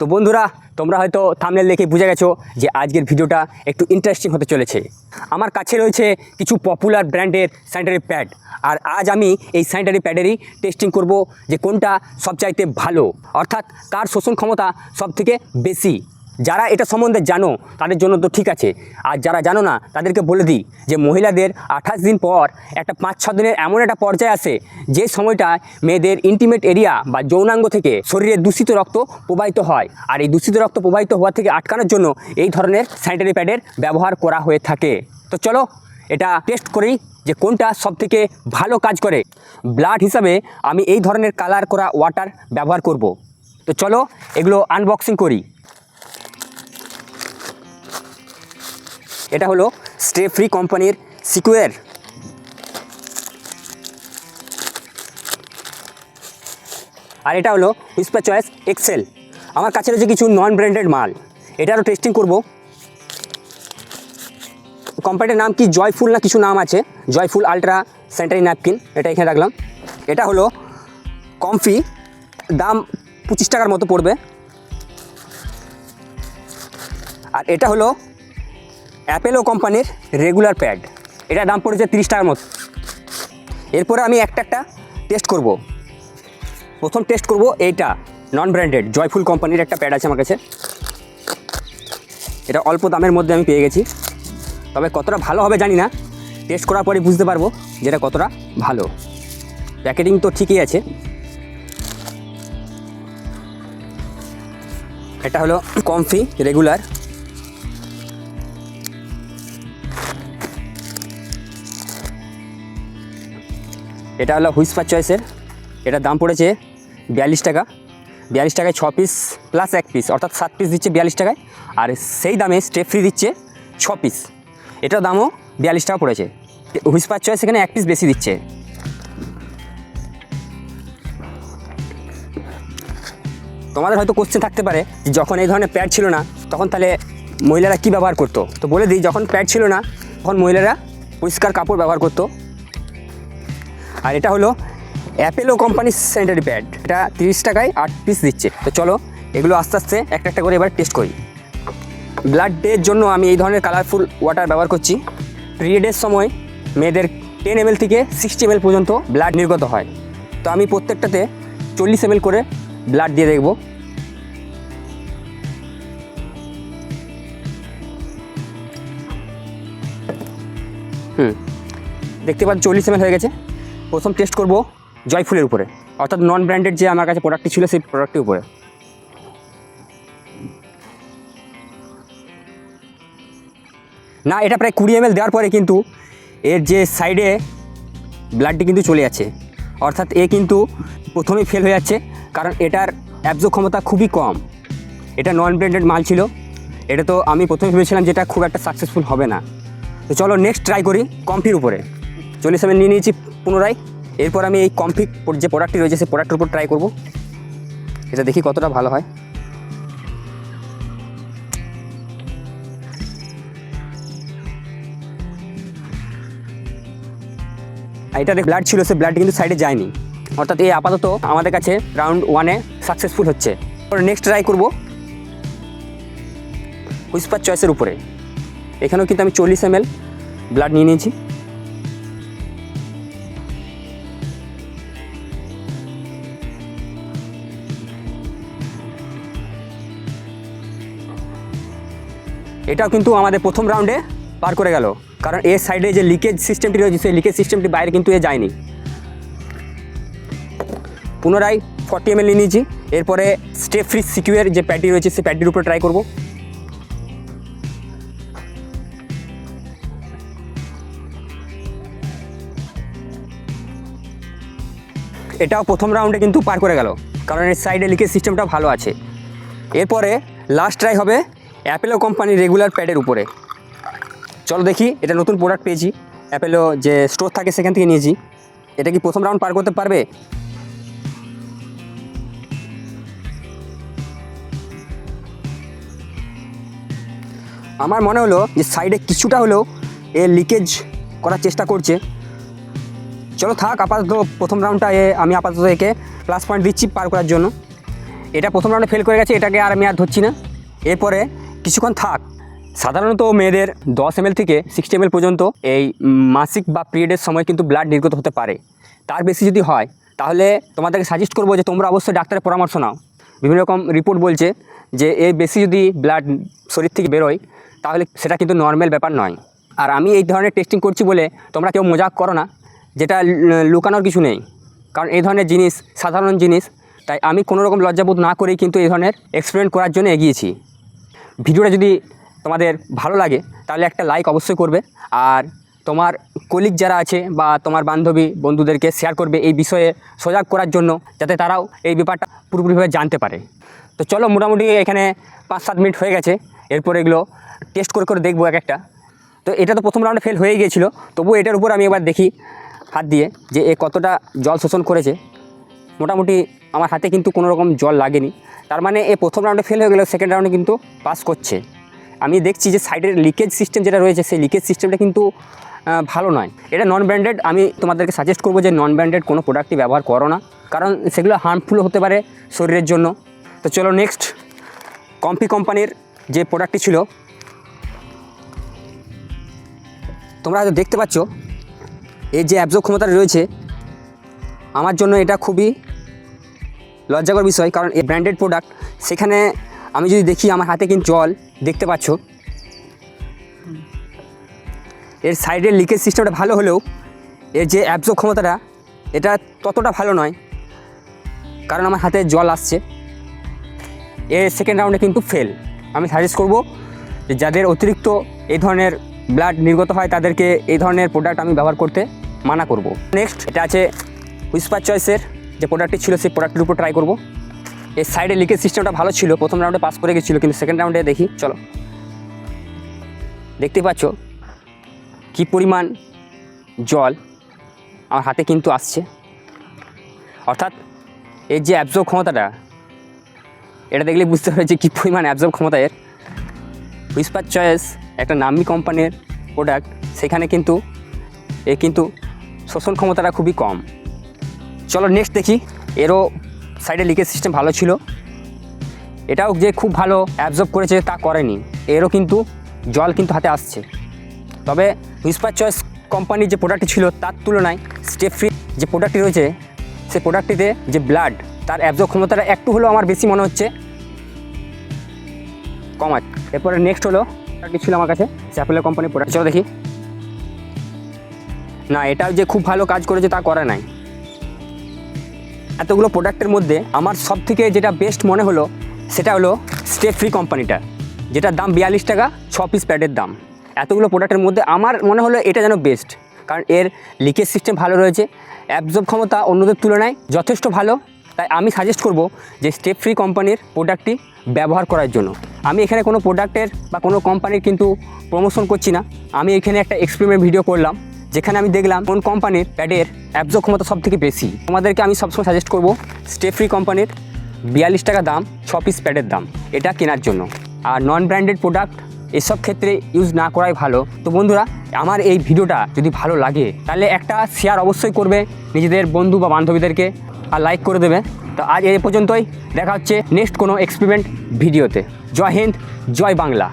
তো বন্ধুরা, তোমরা হয়তো থামনেল দেখে বুঝে গেছো যে আজকের ভিডিওটা একটু ইন্টারেস্টিং হতে চলেছে। আমার কাছে রয়েছে কিছু পপুলার ব্র্যান্ডের স্যানিটারি প্যাড আর আজ আমি এই স্যানিটারি প্যাডেরই টেস্টিং করব যে কোনটা সবচাইতে ভালো। অর্থাৎ কার শোষণ ক্ষমতা সবথেকে বেশি। যারা এটা সম্বন্ধে জানো, তাদের জন্য তো ঠিক আছে। আর যারা জানো না, তাদেরকে বলে দিই যে মহিলাদের আঠাশ দিন পর একটা পাঁচ, ছ দিনের এমন একটা পর্যায়ে আসে যে সময়টা মেয়েদের ইন্টিমেট এরিয়া বা যৌনাঙ্গ থেকে শরীরে দূষিত রক্ত প্রবাহিত হয়। আর এই দূষিত রক্ত প্রবাহিত হওয়া থেকে আটকানোর জন্য এই ধরনের স্যানিটারি প্যাডের ব্যবহার করা হয়ে থাকে। তো চলো, এটা টেস্ট করি যে কোনটা সবথেকে ভালো কাজ করে। ব্লাড হিসাবে আমি এই ধরনের কালার করা ওয়াটার ব্যবহার করব। তো চলো, এগুলো আনবক্সিং করি। এটা হলো স্টে ফ্রি কোম্পানির সিকুয়ার। আর এটা হলো হুইসপার চয়েস এক্সেল আমার কাছে রয়েছে কিছু নন ব্র্যান্ডেড মাল এটারও টেস্টিং করব। কোম্পানিটার নাম কি? জয়ফুল না কিছু নাম আছে? জয়ফুল আলট্রা স্যানিটারি ন্যাপকিন এটা এখানে রাখলাম। এটা হলো কমফি দাম পঁচিশ টাকার মতো পড়বে। আর এটা হলো অ্যাপেলো কোম্পানির রেগুলার প্যাড এটার দাম পড়েছে তিরিশ টাকার মতো। এরপরে আমি একটা একটা টেস্ট করব। প্রথম টেস্ট করব এইটা নন ব্র্যান্ডেড জয়ফুল কোম্পানির একটা প্যাড আছে আমার কাছে। এটা অল্প দামের মধ্যে আমি পেয়ে গেছি। তবে কতটা ভালো হবে জানি না। টেস্ট করার পরে বুঝতে পারব যেটা কতটা ভালো। প্যাকেটিং তো ঠিকই আছে। এটা হলো কমফি রেগুলার এটা হলো হুইসপার চয়েসের। এটার দাম পড়েছে বিয়াল্লিশ টাকা। বিয়াল্লিশ টাকায় ছ পিস প্লাস এক পিস অর্থাৎ সাত পিস দিচ্ছে বিয়াল্লিশ টাকায়। আর সেই দামে স্টেপ ফ্রি দিচ্ছে ছ পিস এটার দামও বিয়াল্লিশ টাকা পড়েছে। হুইসপার চয়েস এখানে এক পিস বেশি দিচ্ছে। তোমাদের হয়তো কোশ্চেন থাকতে পারে যে যখন এই ধরনের প্যাড ছিল না, তখন তাহলে মহিলারা কী ব্যবহার করতো? তো বলে দিই, যখন প্যাড ছিল না, তখন মহিলারা পরিষ্কার কাপড় ব্যবহার করতো। আর এটা হলো অ্যাপেলো কোম্পানির স্যানিটারি প্যাড এটা তিরিশ টাকায় আট পিস দিচ্ছে। তো চলো, এগুলো আস্তে আস্তে একটা একটা করে এবার টেস্ট করি। ব্লাড ডের জন্য আমি এই ধরনের কালারফুল ওয়াটার ব্যবহার করছি। পিরিয়ডের সময় মেয়েদের টেন এম থেকে সিক্সটি এম পর্যন্ত ব্লাড নির্গত হয়। তো আমি প্রত্যেকটাতে চল্লিশ এম করে ব্লাড দিয়ে দেখব। হুম, দেখতে পাচ্ছি চল্লিশ এম হয়ে গেছে। প্রথম টেস্ট করব জয়ফুলের উপরে। অর্থাৎ নন ব্র্যান্ডেড যে আমার কাছে প্রোডাক্টটি ছিল সেই প্রোডাক্টের উপরে। না, এটা প্রায় কুড়ি এম দেওয়ার পরে কিন্তু এর যে সাইডে ব্লাডটি কিন্তু চলে যাচ্ছে। অর্থাৎ এ কিন্তু প্রথমেই ফেল হয়ে যাচ্ছে, কারণ এটার অ্যাবজো ক্ষমতা খুবই কম। এটা নন ব্র্যান্ডেড মাল ছিল। এটা তো আমি প্রথমে ভেবেছিলাম যেটা খুব একটা সাকসেসফুল হবে না। তো চলো নেক্সট ট্রাই করি কমফির উপরে। চল্লিশ এমএল নিয়ে নিয়েছি পুনরায়। এরপর আমি এই কমফি যে প্রোডাক্টটি রয়েছে, সেই প্রোডাক্টের উপর ট্রাই করব। এটা দেখি কতটা ভালো হয়। এটাতে ব্লাড ছিল সে ব্লাড কিন্তু সাইডে যায়নি। অর্থাৎ এই আপাতত আমাদের কাছে রাউন্ড ওয়ানে সাকসেসফুল হচ্ছে। নেক্সট ট্রাই করব। হুইসপার চয়েসের উপরে। এখানেও কিন্তু আমি চল্লিশ এম ব্লাড নিয়ে নিয়েছি। এটাও কিন্তু আমাদের প্রথম রাউন্ডে পার করে গেল। কারণ এর সাইডে যে লিকেজ সিস্টেমটি রয়েছে, সেই লিকেজ সিস্টেমটি বাইরে কিন্তু এ যায়নি। পুনরায় ফর্টি এম নিয়ে নিয়েছি। এরপরে স্টেপ ফ্রি সিকিউর যে প্যাডটি রয়েছে, সেই প্যাডটির উপরে ট্রাই করব। এটাও প্রথম রাউন্ডে কিন্তু পার করে গেল। কারণ এর সাইডে লিকেজ সিস্টেমটা ভালো আছে। এরপরে লাস্ট ট্রাই হবে অ্যাপেলো কোম্পানির রেগুলার প্যাডের উপরে। চলো দেখি, এটা নতুন প্রোডাক্ট পেয়েছি। অ্যাপেলো যে স্টোর থাকে সেখান থেকে নিয়েছি। এটা কি প্রথম রাউন্ড পার করতে পারবে? আমার মনে হলো যে সাইডে কিছুটা হলেও এ লিকেজ করার চেষ্টা করছে। চলো থাক, আপাতত প্রথম রাউন্ডটা এ, আমি আপাতত একে প্লাস পয়েন্ট দিচ্ছি পার করার জন্য। এটা প্রথম রাউন্ডে ফেল করে গেছে, এটাকে আর আমি আর ধরছি না। এরপরে কিছুক্ষণ থাক। সাধারণত মেয়েদের দশ এম থেকে সিক্সটি এম পর্যন্ত এই মাসিক বা পিরিয়ডের সময় কিন্তু ব্লাড নির্গত হতে পারে। তার বেশি যদি হয়, তাহলে তোমাদেরকে সাজেস্ট করব যে তোমরা অবশ্যই ডাক্তারের পরামর্শ নাও। বিভিন্ন রকম রিপোর্ট বলছে যে এর বেশি যদি ব্লাড শরীর থেকে বেরোয়, তাহলে সেটা কিন্তু নর্মাল ব্যাপার নয়। আর আমি এই ধরনের টেস্টিং করছি বলে তোমরা কেউ মজাক করো না, যেটা লুকানোর কিছু নেই। কারণ এই ধরনের জিনিস সাধারণ জিনিস, তাই আমি কোনো রকম লজ্জাবোধ না করেই কিন্তু এই ধরনের এক্সপেরিমেন্ট করার জন্য এগিয়েছি। ভিডিওটা যদি তোমাদের ভালো লাগে, তাহলে একটা লাইক অবশ্যই করবে। আর তোমার কলিগ যারা আছে বা তোমার বান্ধবী বন্ধুদেরকে শেয়ার করবে এই বিষয়ে সজাগ করার জন্য, যাতে তারাও এই ব্যাপারটা পুরোপুরিভাবে জানতে পারে। তো চলো মোটামুটি এখানে পাঁচ সাত মিনিট হয়ে গেছে। এরপর এগুলো টেস্ট করে করে দেখব এক একটা। তো এটা তো প্রথম রাউন্ডে ফেল হয়ে গিয়েছিল তবুও এটার উপর আমি এবার দেখি হাত দিয়ে যে এ কতটা জল শোষণ করেছে। মোটামুটি আমার হাতে কিন্তু কোনো রকম জল লাগেনি। তার মানে এ প্রথম রাউন্ডে ফেল হয়ে গেলেও সেকেন্ড রাউন্ডে কিন্তু পাস করছে। আমি দেখছি যে সাইডের লিকেজ সিস্টেম যেটা রয়েছে, সেই লিকেজ সিস্টেমটা কিন্তু ভালো নয়। এটা নন ব্র্যান্ডেড আমি তোমাদেরকে সাজেস্ট করব যে নন ব্র্যান্ডেড কোনো প্রোডাক্টই ব্যবহার করো না। কারণ সেগুলো হার্মফুল হতে পারে শরীরের জন্য। তো চলো নেক্সট কম্পি কোম্পানির যে প্রোডাক্টটি ছিল, তোমরা হয়তো দেখতে পাচ্ছ এর যে অ্যাবজর্ব ক্ষমতা রয়েছে, আমার জন্য এটা খুবই লজ্জাকর বিষয়, কারণ এই ব্র্যান্ডেড প্রোডাক্ট সেখানে আমি যদি দেখি আমার হাতে কিন্তু জল, দেখতে পাচ্ছ? এর সাইডের লিকেজ সিস্টেমটা ভালো হলেও, এর যে অ্যাবজর্ব ক্ষমতাটা, এটা ততটা ভালো নয়, কারণ আমার হাতে জল আসছে। এর সেকেন্ড রাউন্ডে কিন্তু ফেল আমি সাজেস্ট করব যে যাদের অতিরিক্ত এই ধরনের ব্লাড নির্গত হয়, তাদেরকে এই ধরনের প্রোডাক্ট আমি ব্যবহার করতে মানা করব। নেক্সট এটা আছে হুইসপার চয়েসের যে প্রোডাক্টটি ছিল, সেই প্রোডাক্টের উপর ট্রাই করব। এর সাইডে লিকেজ সিস্টেমটা ভালো ছিল, প্রথম রাউন্ডে পাস করে গেছিল, কিন্তু সেকেন্ড রাউন্ডে দেখি, চলো। দেখতে পাচ্ছ কি পরিমাণ জল আমার হাতে কিন্তু আসছে। অর্থাৎ এর যে অ্যাবজর্ব ক্ষমতাটা, এটা দেখলে বুঝতে পারে যে কী পরিমাণ অ্যাবজর্ব ক্ষমতা এর। হুইসপার চয়েস একটা নামি কোম্পানির প্রোডাক্ট সেখানে কিন্তু, এ কিন্তু শোষণ ক্ষমতাটা খুবই কম। চলো নেক্সট দেখি। এরও সাইডে লিকেজ সিস্টেম ভালো ছিল। এটাও যে খুব ভালো অ্যাবজর্ব করেছে তা করেনি। এরও কিন্তু জল কিন্তু হাতে আসছে। তবে হুইসপার চয়েস কোম্পানির যে প্রোডাক্টটি ছিল তার তুলনায় স্টেপ ফ্রি যে প্রোডাক্টটি রয়েছে, সে প্রোডাক্টটিতে যে ব্লাড তার অ্যাবজর্ব ক্ষমতাটা একটু হলেও আমার বেশি মনে হচ্ছে। কম আছে। এরপরে নেক্সট হলো প্রোডাক্টটি ছিল আমার কাছে স্যাপেলের কোম্পানির প্রোডাক্ট চলো দেখি। না, এটাও যে খুব ভালো কাজ করেছে তা করে নাই। এতগুলো প্রোডাক্টের মধ্যে আমার সব থেকে যেটা বেস্ট মনে হলো, সেটা হলো স্টেপ ফ্রি কোম্পানিটা যেটার দাম বিয়াল্লিশ টাকা, ছ পিস প্যাডের দাম। এতগুলো প্রোডাক্টের মধ্যে আমার মনে হলো এটা যেন বেস্ট কারণ এর লিকেজ সিস্টেম ভালো রয়েছে অ্যাবজর্ব ক্ষমতা অন্যদের তুলনায় যথেষ্ট ভালো, তাই আমি সাজেস্ট করব যে স্টেপ ফ্রি কোম্পানির প্রোডাক্টটি ব্যবহার করার জন্য। আমি এখানে কোনো প্রোডাক্টের বা কোনো কোম্পানির কিন্তু প্রমোশন করছি না। আমি এখানে একটা এক্সপেরিমেন্ট ভিডিও করলাম। যেখানে আমি দেখলাম কোন কোম্পানির প্যাডের অ্যাবজর্ব ক্ষমতা সব থেকে বেশি। তোমাদেরকে আমি সবসময় সাজেস্ট করব স্টেপ ফ্রি কোম্পানির বিয়াল্লিশ টাকা দাম, ছ পিস প্যাডের দাম, এটা কেনার জন্য। আর নন ব্র্যান্ডেড প্রোডাক্ট এসব ক্ষেত্রে ইউজ না করাই ভালো। তো বন্ধুরা, আমার এই ভিডিওটা যদি ভালো লাগে, তাহলে একটা শেয়ার অবশ্যই করবে নিজেদের বন্ধু বা বান্ধবীদেরকে, আর লাইক করে দেবে। তো আজ এ পর্যন্তই, দেখা হচ্ছে নেক্সট কোনো এক্সপেরিমেন্ট ভিডিওতে। জয় হিন্দ, জয় বাংলা।